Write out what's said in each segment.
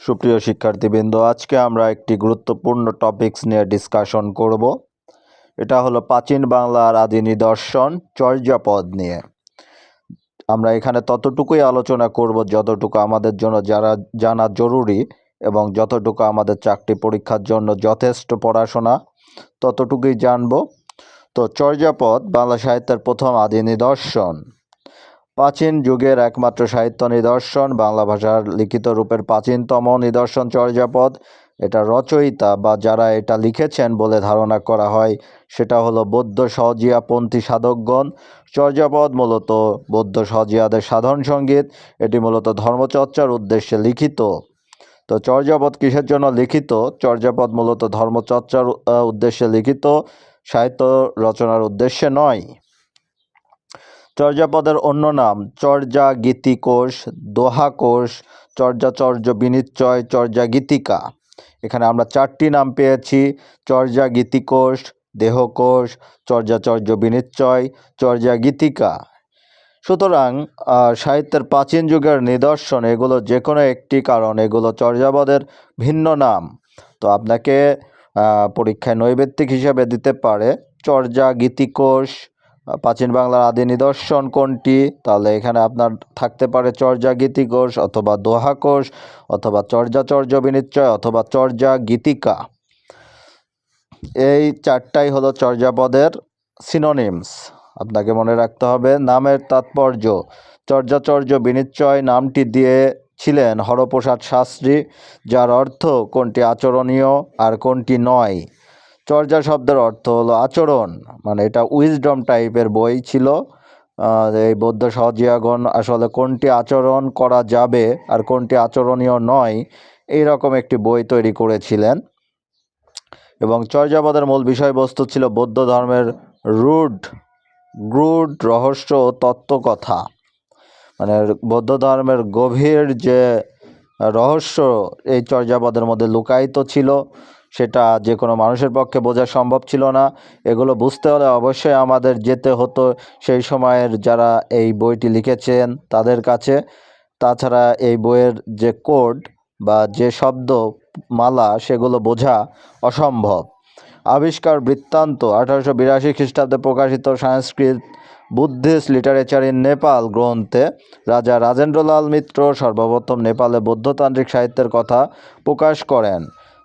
সুপ্রিয় শিক্ষার্থীবৃন্দ, আজকে আমরা একটি গুরুত্বপূর্ণ টপিকস নিয়ে ডিসকাশন করব। এটা হলো প্রাচীন বাংলার আদি নিদর্শন, চর্যাপদ নিয়ে। আমরা এখানে ততটুকুই আলোচনা করব, যতটুকু আমাদের জন্য যারা জানা জরুরি এবং যতটুকু আমাদের চাকরি পরীক্ষার জন্য যথেষ্ট পড়াশোনা, ততটুকুই জানব। তো চর্যাপদ, বাংলা সাহিত্যের প্রথম আদি নিদর্শন। প্রাচীন যুগের একমাত্র সাহিত্য নিদর্শন। বাংলা ভাষার লিখিত রূপের প্রাচীনতম নিদর্শন চর্যাপদ। এটা রচয়িতা বা যারা এটা লিখেছেন বলে ধারণা করা হয়, সেটা হলো বৌদ্ধ সহজিয়া পন্থী সাধকগণ। চর্যাপদ মূলত বৌদ্ধ সহজিয়াদের সাধন সংগীত, এটি মূলত ধর্মচর্চার উদ্দেশ্যে লিখিত। তো চর্যাপদ কিসের জন্য লিখিত? চর্যাপদ মূলত ধর্মচর্চার উদ্দেশ্যে লিখিত, সাহিত্য রচনার উদ্দেশ্যে নয়। চর্যাপদের অন্য নাম, চর্যা গীতিকোষ দোহাকোষ চর্যাচর্য বিনিশ্চয় চর্যা গীতিকা। এখানে আমরা চারটি নাম পেয়েছি, চর্যা গীতিকোষ দেহকোষ চর্যাচর্য বিনিশ্চয় চর্যা গীতিকা। সুতরাং সাহিত্যের প্রাচীন যুগের নিদর্শন, এগুলো যে কোনো একটি, কারণ এগুলো চর্যাপদের ভিন্ন নাম। তো আপনাকে পরীক্ষায় নৈবেত্তিক হিসাবে দিতে পারে, চর্যা গীতিকোষ প্রাচীন বাংলার আদি নিদর্শন কোনটি? তাহলে এখানে আপনার থাকতে পারে চর্যা গীতিকোষ অথবা দোহাকোষ অথবা চর্যাচর্য বিনিশ্চয় অথবা চর্যা গীতিকা। এই চারটাই হলো চর্যাপদের সিনোনিমস আপনাকে মনে রাখতে হবে, নামের তাৎপর্য। চর্যাচর্য বিনিশ্চয় নামটি দিয়ে ছিলেন হরপ্রসাদ শাস্ত্রী, যার অর্থ কোনটি আচরণীয় আর কোনটি নয়। চর্যা শব্দের অর্থ হলো আচরণ। মানে এটা উইজডম টাইপের বই ছিল। এই বৌদ্ধ সহজিয়াগণ আসলে কোনটি আচরণ করা যাবে আর কোনটি আচরণীয় নয় এই রকম একটি বই তৈরি করেছিলেন। এবং চর্যাপদের মূল বিষয়বস্তু ছিল বৌদ্ধ ধর্মের রুড গ্রুড রহস্য ও তত্ত্বকথা। মানে বৌদ্ধ ধর্মের গভীর যে রহস্য, এই চর্যাপদের মধ্যে লুকায়িত ছিল। সেটা যে কোনো মানুষের পক্ষে বোঝা সম্ভব ছিল না। এগুলো বুঝতে হলে অবশ্যই আমাদের যেতে হতো। সেই সময়ের যারা এই বইটি লিখেছেন তাদের কাছে। তাছাড়া এই বইয়ের যে কোড বা যে শব্দ মালা, সেগুলো বোঝা অসম্ভব। আবিষ্কার বৃত্তান্ত, আঠারোশো বিরাশি খ্রিস্টাব্দে প্রকাশিত Sanskrit Buddhist literature in Nepal গ্রন্থে রাজা রাজেন্দ্রলাল মিত্র সর্বপ্রথম নেপালে বৌদ্ধতান্ত্রিক সাহিত্যের কথা প্রকাশ করেন।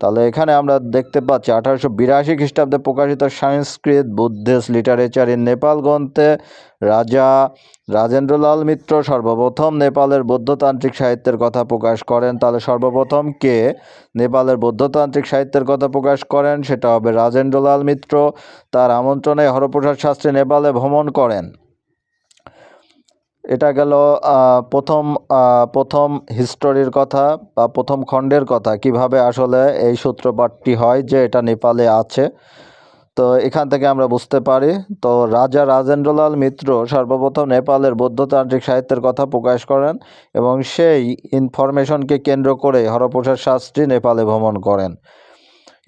তাহলে এখানে আমরা দেখতে পাচ্ছি আঠারোশো বিরাশি খ্রিস্টাব্দে প্রকাশিত Sanskrit Buddhist literature in Nepal গ্রন্থে রাজা রাজেন্দ্রলাল মিত্র সর্বপ্রথম নেপালের বৌদ্ধতান্ত্রিক সাহিত্যের কথা প্রকাশ করেন। তাহলে সর্বপ্রথম কে নেপালের বৌদ্ধতান্ত্রিক সাহিত্যের কথা প্রকাশ করেন? সেটা হবে রাজেন্দ্রলাল মিত্র। তার আমন্ত্রণে হরপ্রসাদ শাস্ত্রী নেপালে ভ্রমণ করেন। এটা গেল প্রথম প্রথম হিস্টোরির কথা বা প্রথম খণ্ডের কথা। কীভাবে আসলে এই সূত্রপাতটি হয় যে এটা নেপালে আছে? তো এখান থেকে আমরা বুঝতে পারি। তো রাজা রাজেন্দ্রলাল মিত্র সর্বপ্রথম নেপালের বৌদ্ধতান্ত্রিক সাহিত্যের কথা প্রকাশ করেন এবং সেই ইনফরমেশনকে কেন্দ্র করে হরপ্রসাদ শাস্ত্রী নেপালে ভ্রমণ করেন।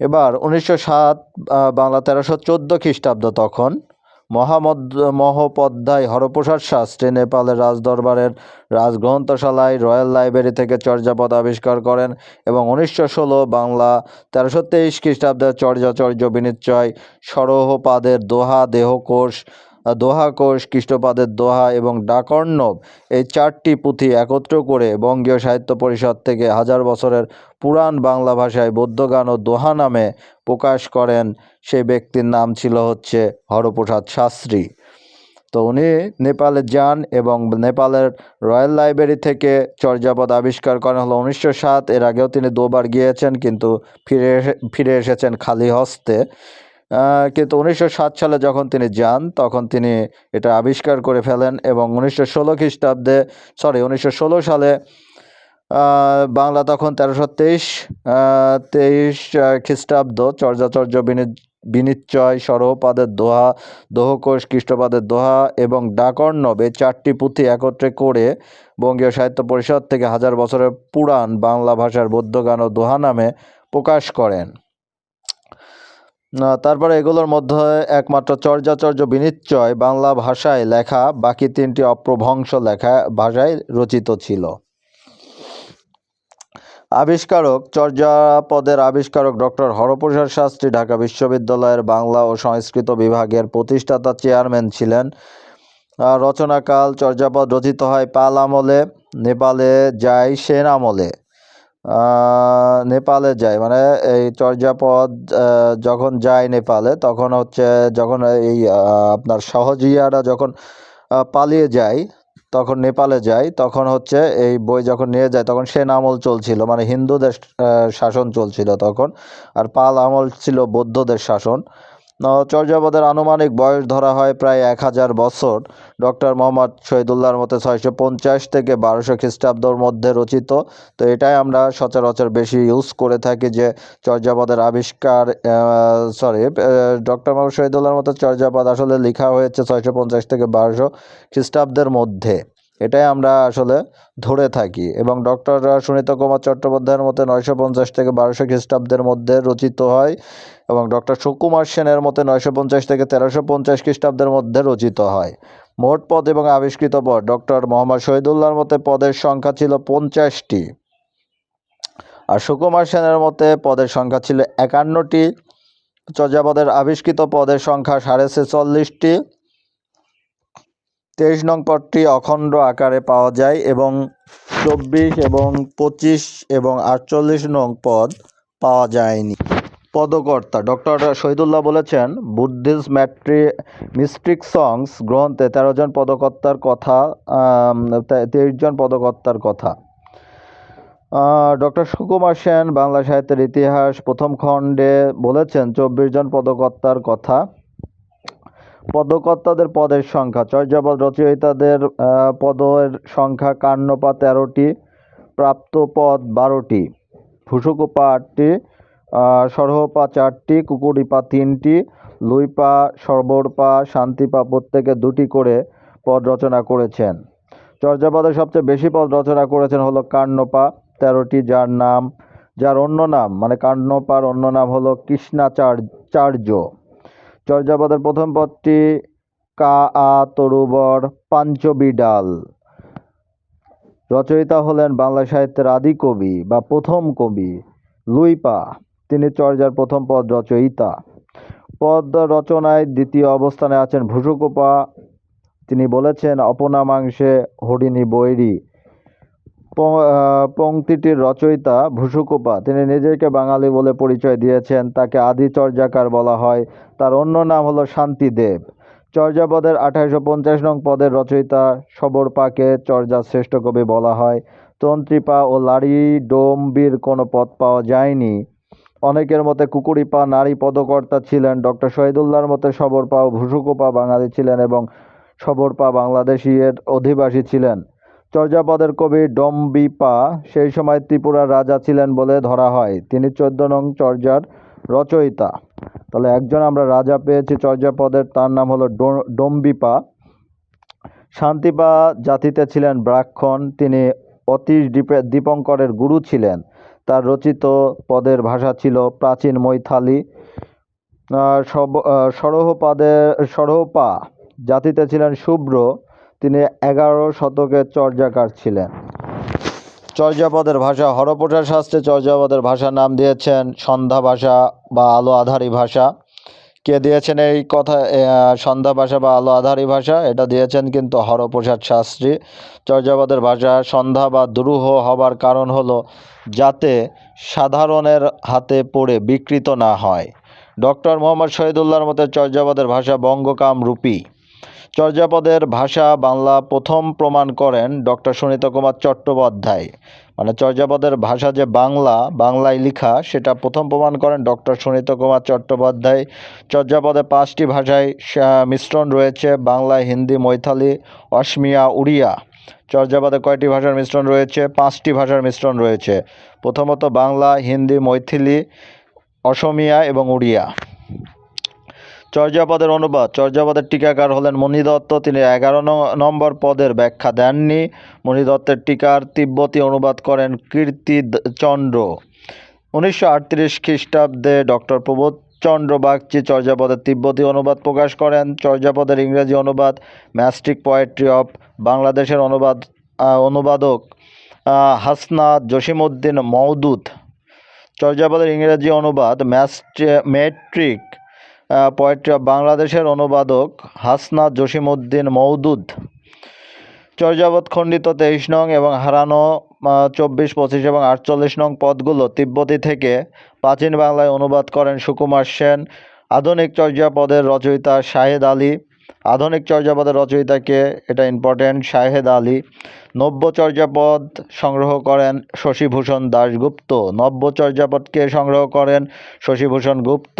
এবার উনিশশো সাত বাংলা তেরোশো চোদ্দ খ্রিস্টাব্দ তখন মহামদ, মহোপাধ্যায় হরপ্রসাদ শাস্ত্রী নেপালের রাজদরবারের রাজগ্রন্থশালায় রয়্যাল লাইব্রেরি থেকে চর্যাপদ আবিষ্কার করেন এবং উনিশশো ষোলো বাংলা তেরোশো তেইশ খ্রিস্টাব্দে চর্যাচর্য বিনিশ্চয় সরোহপাদের দোহা দেহকোষ আহ, দোহাকোষ খ্রিস্টপাদের দোহা এবং ডাকর্ণব এই চারটি পুঁথি একত্র করে বঙ্গীয় সাহিত্য পরিষদ থেকে হাজার বছরের পুরাণ বাংলা ভাষায় বৌদ্ধগান ও দোহা নামে প্রকাশ করেন। সেই ব্যক্তির নাম ছিল হচ্ছে হরপ্রসাদ শাস্ত্রী। তো উনি নেপালে যান এবং নেপালের রয়্যাল লাইব্রেরি থেকে চর্যাপদ আবিষ্কার করেন হলো উনিশশো সাত। এর আগেও তিনি দুবার গিয়েছেন কিন্তু ফিরে ফিরে এসেছেন খালি হস্তে। কিন্তু উনিশশো সাত সালে যখন তিনি যান, তখন তিনি এটা আবিষ্কার করে ফেলেন এবং উনিশশো ষোলো খ্রিস্টাব্দে সরি উনিশশো ষোলো সালে বাংলা তখন তেরোশো তেইশ তেইশ খ্রিস্টাব্দ, চর্যাচর্য বিনি- বিনিশ্চয় সরহপাদের দোহা, দোহকোষ খ্রিস্টপাদের দোহা এবং ডাকর্ণব চারটি পুঁথি একত্রে করে বঙ্গীয় সাহিত্য পরিষদ থেকে হাজার বছরের পুরাণ বাংলা ভাষার বৌদ্ধগান ও দোহা নামে প্রকাশ করেন। তারপরে এগুলোর মধ্যে একমাত্র চর্যাচর্য বিনিশ্চয় বাংলা ভাষায় লেখা, বাকি তিনটি অপ্রভংশ লেখা ভাষায় রচিত ছিল। আবিষ্কারক, চর্যাপদের আবিষ্কারক ডক্টর হরপ্রসাদ শাস্ত্রী ঢাকা বিশ্ববিদ্যালয়ের বাংলা ও সংস্কৃত বিভাগের প্রতিষ্ঠাতা চেয়ারম্যান ছিলেন। রচনাকাল চর্যাপদ রচিত হয় পাল আমলে, নেপালে যায় সেন আমলে। নেপালে যায় মানে এই চর্যাপদ যখন যায় নেপালে, তখন হচ্ছে যখন এই আপনার সহজিয়ারা যখন পালিয়ে যায় তখন নেপালে যায় তখন হচ্ছে এই বই যখন নিয়ে যায় তখন সেন আমল চলছিল। মানে হিন্দুদের শাসন চলছিল তখন। আর পাল আমল ছিল বৌদ্ধদের শাসন। চর্যাপদের আনুমানিক বয়স ধরা হয় প্রায় এক হাজার বছর। ডক্টর মোহাম্মদ শহীদুল্লাহর মতে ছয়শো পঞ্চাশ থেকে বারোশো খ্রিস্টাব্দর মধ্যে রচিত। তো এটাই আমরা সচরাচর বেশি ইউজ করে থাকি যে চর্যাপদের আবিষ্কার সরি ডক্টর মোহাম্মদ শহীদুল্লাহর মতে চর্যাপদ আসলে লেখা হয়েছে ছয়শো পঞ্চাশ থেকে বারোশো খ্রিস্টাব্দের মধ্যে। এটাই আমরা আসলে ধরে থাকি। এবং ডক্টর সুনীত কুমার চট্টোপাধ্যায়ের মতে নয়শো পঞ্চাশ থেকে বারোশো খ্রিস্টাব্দের মধ্যে রচিত হয় এবং ডক্টর সুকুমার সেনের মতে নয়শো পঞ্চাশ থেকে তেরোশো পঞ্চাশ খ্রিস্টাব্দের মধ্যে রচিত হয়। মোট পদ এবং আবিষ্কৃত পদ ডক্টর মোহাম্মদ শহীদুল্লাহর মতে পদের সংখ্যা ছিল পঞ্চাশটি। আর সুকুমার সেনের মতে পদের সংখ্যা ছিল একান্নটি। চর্যাপদের আবিষ্কৃত পদের সংখ্যা সাড়ে ছেচল্লিশটি। তেইশ নং পদটি অখণ্ড আকারে পাওয়া যায় এবং চব্বিশ এবং পঁচিশ এবং আটচল্লিশ নং পদ পাওয়া যায়নি। পদকর্তা ডক্টর শহীদুল্লাহ বলেছেন, বুদ্ধিস্ট ম্যাট্রি, মিস্ট্রিক সংস গ্রন্থে তেরো জন পদকর্তার কথা তেইশ জন পদকর্তার কথা। ডক্টর সুকুমার সেন বাংলা সাহিত্যের ইতিহাস প্রথম খণ্ডে বলেছেন, চব্বিশ জন পদকর্তার কথা। পদকর্তাদের পদের সংখ্যা। চর্যাপদ রচয়িতাদের পদের সংখ্যা কান্নপা তেরোটি, প্রাপ্ত পদ বারোটি। ফুসুকুপা আটটি সরহপা চারটি, কুকুরিপা তিনটি, লুইপা, সর্বরপা, শান্তিপা প্রত্যেকে দুটি করে পদ রচনা করেছেন। চর্যাপদের সবচেয়ে বেশি পদ রচনা করেছেন হলো কান্নপা তেরোটি, যার নাম, যার অন্য নাম মানে কান্নপার অন্য নাম হলো কৃষ্ণাচার্য চর্যাপদের প্রথম পদটি কা আ তরুবর পাঞ্চবিডাল। রচয়িতা হলেন বাংলা সাহিত্যের আদি কবি বা প্রথম কবি লুইপা। তিনি চর্যার প্রথম পদ রচয়িতা। পদ রচনায় দ্বিতীয় অবস্থানে আছেন ভুসুকোপা তিনি বলেছেন, অপনামাংসে হরিণী বৈরী পংক্তিটির রচয়িতা ভুসুকোপা। তিনি নিজেকে বাঙালি বলে পরিচয় দিয়েছেন, তাকে আদি চর্যাকার বলা হয়। তার অন্য নাম হলো শান্তিদেব। চর্যাপদের আঠারোশো পঞ্চাশ নং পদের রচয়িতা সবরপাকে চর্যার শ্রেষ্ঠ কবি বলা হয়। তন্ত্রিপা ও লাড়ি ডোম্বির কোনো পদ পাওয়া যায়নি। অনেকের মতে কুকুরিপা, নারী পদকর্তা ছিলেন ডক্টর শহীদুল্লাহর মতে সবরপা ও ভুসুকোপা বাঙালি ছিলেন এবং সবরপা বাংলাদেশিয়ের অধিবাসী ছিলেন। চর্যাপদের কবি ডম্বিপা সেই সময় ত্রিপুরার রাজা ছিলেন বলে ধরা হয়। তিনি চোদ্দ নং চর্যার রচয়িতা। তাহলে একজন আমরা রাজা পেয়েছি চর্যাপদের, তার নাম হলো ডম্বিপা। শান্তিপা জাতিতে ছিলেন ব্রাক্ষণ তিনি অতীশ দীপঙ্করের গুরু ছিলেন। তার রচিত পদের ভাষা ছিল প্রাচীন মৈথালি। সব- সরহপাদের, সরহপা জাতিতে ছিলেন শুভ্র। তিনি এগারো শতকের চর্যাকার ছিলেন। চর্যাপদের ভাষা হরপ্রসাদ শাস্ত্রে চর্যাপদের ভাষার নাম দিয়েছেন সন্ধ্যা ভাষা বা আলো আধারী ভাষা। কে দিয়েছেন এই কথা সন্ধ্যা ভাষা বা আলো আধারী ভাষা? এটা দিয়েছেন কিন্তু হরপ্রসাদ শাস্ত্রী। চর্যাপদের ভাষা সন্ধ্যা বা দুরূহ হবার কারণ হলো যাতে সাধারণের হাতে পড়ে বিকৃত না হয়। ডক্টর মোহাম্মদ শহীদুল্লাহর মতে চর্যাপদের ভাষা বঙ্গকাম রূপী। চর্যাপদের ভাষা বাংলা প্রথম প্রমাণ করেন ডক্টর সুনীত কুমার চট্টোপাধ্যায়। মানে চর্যাপদের ভাষা যে বাংলা, বাংলায় লেখা, সেটা প্রথম প্রমাণ করেন ডক্টর সুনীত কুমার চট্টোপাধ্যায়। চর্যাপদে পাঁচটি ভাষায় মিশ্রণ রয়েছে, বাংলা, হিন্দি, মৈথালি, অসমিয়া, উড়িয়া। চর্যাপদে কয়টি ভাষার মিশ্রণ রয়েছে? পাঁচটি ভাষার মিশ্রণ রয়েছে। প্রথমত বাংলা, হিন্দি, মৈথিলি, অসমিয়া এবং উড়িয়া। চর্যাপদের অনুবাদ। চর্যাপদের টিকাকার হলেন মণিদত্ত তিনি এগারো নম্বর পদের ব্যাখ্যা দেননি। মণিদত্তের টিকার তিব্বতী অনুবাদ করেন কীর্তি চন্দ্র। উনিশশো আটত্রিশ খ্রিস্টাব্দে ডক্টর প্রবোধচন্দ্র বাগচি চর্যাপদের তিব্বতী অনুবাদ প্রকাশ করেন। চর্যাপদের ইংরেজি অনুবাদ ম্যাস্টিক পোয়েট্রি অফ বাংলাদেশের অনুবাদ অনুবাদক হাসনাত জসিমউদ্দিন মওদুদ। চর্যাপদের ইংরেজি অনুবাদ মেট্রিক পোয়েট্রি বাংলাদেশের অনুবাদক হাসনাত জসিমউদ্দিন মওদুদ। চর্যাবত খণ্ডিত তেইশ নং এবং হারানো চব্বিশ, পঁচিশ এবং আটচল্লিশ নং পদগুলো তিব্বতি থেকে প্রাচীন বাংলায় অনুবাদ করেন সুকুমার সেন। আধুনিক চর্যাপদের রচয়িতা শাহেদ আলী। আধুনিক চর্যাপদের রচয়িতাকে এটা ইম্পর্টেন্ট শাহেদ আলী। নব্য চর্যাপদ সংগ্রহ করেন শশীভূষণ দাশগুপ্ত। নব্য চর্যাপদকে সংগ্রহ করেন শশীভূষণ গুপ্ত।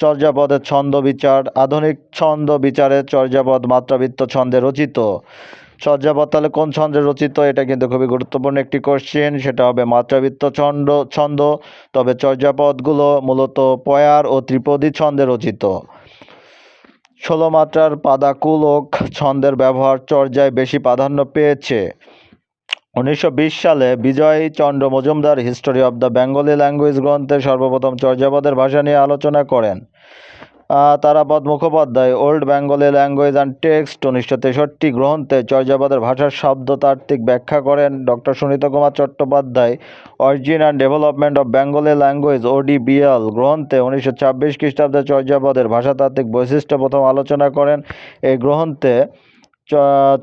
চর্যাপদের ছন্দ বিচার, আধুনিক ছন্দ বিচারে চর্যাপদ মাত্রাবৃত্ত ছন্দে রচিত। চর্যাপদ তাহলে কোন ছন্দে রচিত? এটা কিন্তু খুবই গুরুত্বপূর্ণ একটি কোশ্চেন সেটা হবে মাত্রাবৃত্ত ছন্দ ছন্দ। তবে চর্যাপদগুলো মূলত পয়ার ও ত্রিপদী ছন্দে রচিত। ষোলো মাত্রার পাদাকুলক ছন্দের ব্যবহার চর্যায় বেশি প্রাধান্য পেয়েছে। উনিশশো বিশ সালে Bijay Chandra Majumdar history of the Bengali language গ্রন্থে সর্বপ্রথম চর্যাপদের ভাষা নিয়ে আলোচনা করেন। Tarapada Mukhopadhyay old Bengali language and text উনিশশো তেষট্টি গ্রন্থে চর্যাপদের ভাষার শব্দতাত্ত্বিক ব্যাখ্যা করেন doctor Sunit Kumar Chattopadhyay, origin and development of Bengali language, ODBL গ্রন্থে উনিশশো ছাব্বিশ খ্রিস্টাব্দে চর্যাপদের ভাষাতাত্ত্বিক বৈশিষ্ট্য প্রথম আলোচনা করেন। এই গ্রন্থে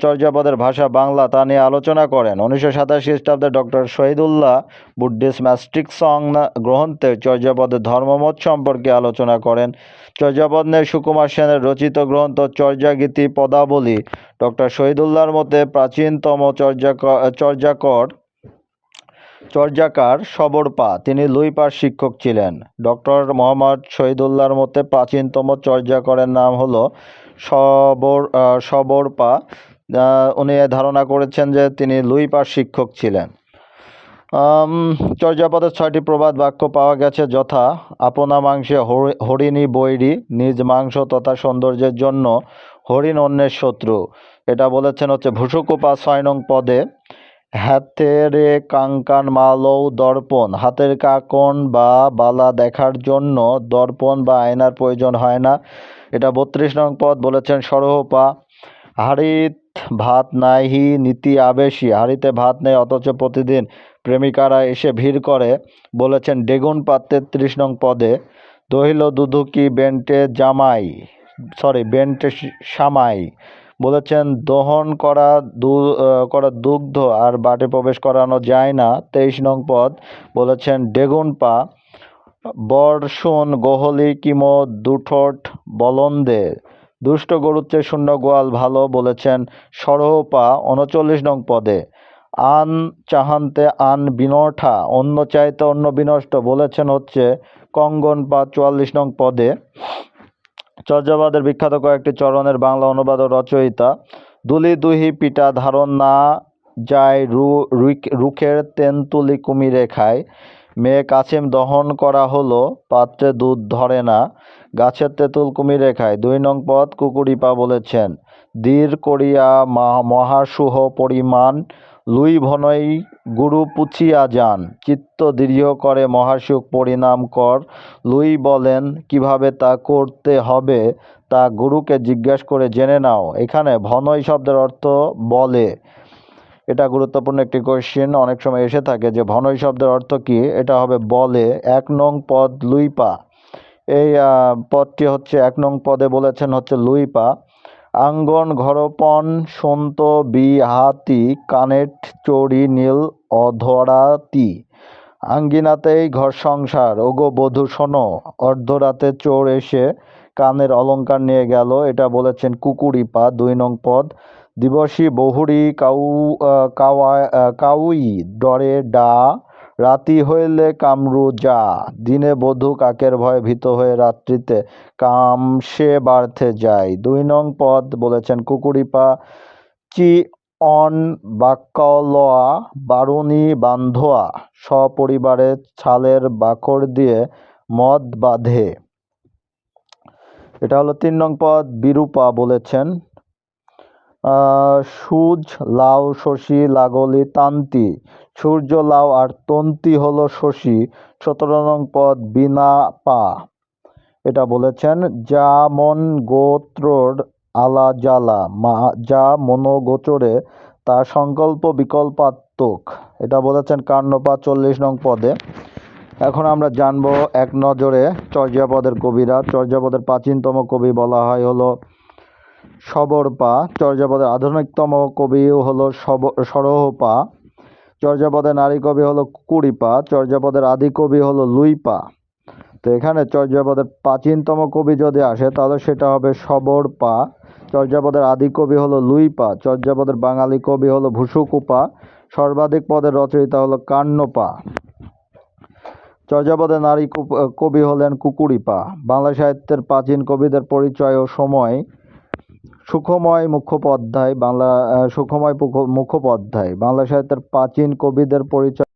চর্যাপদের ভাষা বাংলা তা নিয়ে আলোচনা করেন। উনিশশো সাতাশ খ্রিস্টাব্দে doctor Shahidullah Buddhist mystic song গ্রন্থে চর্যাপদের ধর্মমত সম্পর্কে আলোচনা করেন। চর্যাপদ নিয়ে সুকুমার সেনের রচিত গ্রন্থ চর্যাগীতি পদাবলী ডক্টর শহীদুল্লাহর মতে প্রাচীনতম চর্যাক, চর্যাকর চর্যাকার সবরপা তিনি লুইপার শিক্ষক ছিলেন। ডক্টর মোহাম্মদ শহীদুল্লাহর মতে প্রাচীনতম চর্যাকরের নাম হলো সবর সবরপা উনি ধারণা করেছেন যে তিনি লুইপার শিক্ষক ছিলেন। চর্যাপদের ছয়টি প্রবাদ বাক্য পাওয়া গেছে যথা আপনা মাংসে হরি- হরিণী বৈরী, নিজ মাংস তথা সৌন্দর্যের জন্য হরিণ অন্যের শত্রু। এটা বলেছেন হচ্ছে ভুসুকুপা ছয় নং পদে। হাতেরে কাঙ্কান মালৌ দর্পণ, হাতের কাকন বা বালা দেখার জন্য দর্পণ বা আয়নার প্রয়োজন হয় না। এটা বত্রিশ নং পদ বলেছেন সরহপা। হাড়িত ভাত নাহি নীতি আবেশী হাড়িতে ভাত নেই অথচ প্রতিদিন। প্রেমিকারা এসে ভিড় করে, বলেছেন ডেগুন পাত তেত্রিশ নং পদে। দহিল দুধুকি বেন্টে জামাই সরি বেন্টে সামাই। বলেছেন, দহন করা করা দুগ্ধ আর বাটে প্রবেশ করানো যায় না। তেইশ নং পদ বলেছেন, ডেগুন পা বর্ষণ গোহলি, কিমো, দুঠোট, বলন্দে, দুষ্ট গরুর চেয়ে শূন্য গোয়াল ভালো। বলেছেন সরহপা উনচল্লিশ নং পদে, আন চাহান্তে আন বিনঠা, অন্য চাইতে অন্য বিনষ্ট। বলেছেন হচ্ছে, কঙ্গন পা, চুয়াল্লিশ নং পদে চর্যাবাদের বিখ্যাত কয়েকটি চরণের বাংলা অনুবাদ ও রচয়িতা দুলি দুহি পিটা ধারণ না যায় রুখের তেন্তুলি কুমিরে খায় মেয়ে কাছিম দহন করা হলো, পাত্রে দুধ ধরে না, গাছের তেঁতুল কুমিরে খায় দুই নং পদ কুকুরিপা বলেছেন, দীর করিয়া মহাসুহ পরিমাণ লুই ভনই, গুরু পুছিয়া যান। চিত্ত দৃঢ় করে মহাসুখ পরিণাম কর। লুই বলেন, কীভাবে তা করতে হবে তা গুরুকে জিজ্ঞেস করে জেনে নাও। এখানে ভনই শব্দের অর্থ বলে। এটা গুরুত্বপূর্ণ একটি কোশ্চেন অনেক সময় এসে থাকে যে ভনই শব্দের অর্থ কি? এটা হবে বলে, এক নং পদ লুইপা। এই পদটি হচ্ছে, এক নং পদে বলেছেন হচ্ছে লুইপা। আঙ্গন, ঘরপন, সন্ত বি হাতি কানেট, চড়ি, নীল, অধরাতি। আঙ্গিনাতেই ঘর সংসার। ওগো বধূ, শোনো, অর্ধরাতে চোর এসে কানের অলঙ্কার নিয়ে গেল। এটা বলেছেন কুকুরিপা, দুই নং পদ। দিবসী বহুরি কাউ কাওয়া কাউই, ডরে ডা রাতি হইলে কামরু যা দিনে বধূ কাকের ভয়ে ভীত হয়ে রাত্রিতে কাম সে বাড়তে যায়। দুই নং পদ বলেছেন কুকুরিপা, চি অন বাক্যলয়া বারুণী বান্ধোয়া, সপরিবারে ছালের বাকড় দিয়ে মদ বাঁধে। এটা হলো তিন নং পদ, বিরূপা বলেছেন। সূজ লাউ, শশী, লাগলি, তান্তি। সূর্য, লাউ আর তন্তি হলো শশী। সতেরো নং পদ, বিনা পা। এটা বলেছেন, যা মন গোত্রর আলা জ্বালা মা, যা মনোগোচরে, তা সংকল্প বিকল্পাত্মক। এটা বলেছেন কান্নপা চল্লিশ নং পদে। এখন আমরা জানব এক নজরে চর্যাপদের কবিরা। চর্যাপদের প্রাচীনতম কবি বলা হয় হলো সবরপা চর্যাপদের আধুনিকতম কবি হলো সব সরহপা চর্যাপদের নারী কবি হলো কুড়িপা চর্যাপদের আদি কবি হলো লুইপা তো এখানে চর্যাপদের প্রাচীনতম কবি যদি আসে, তাহলে সেটা হবে সবরপা চর্যাপদের আদি কবি হলো লুইপা চর্যাপদের বাঙালি কবি হলো ভুসুকুপা সর্বাধিক পদের রচয়িতা হলো কান্নপা চর্যাপদের নারী কবি হলেন কুকুরিপা বাংলা সাহিত্যের প্রাচীন কবিদের পরিচয় ও সময় সুখময় মুখোপাধ্যায় বাংলা সুখময় মুখো- মুখোপাধ্যায় বাংলা সাহিত্যের প্রাচীন কবিদের পরিচয়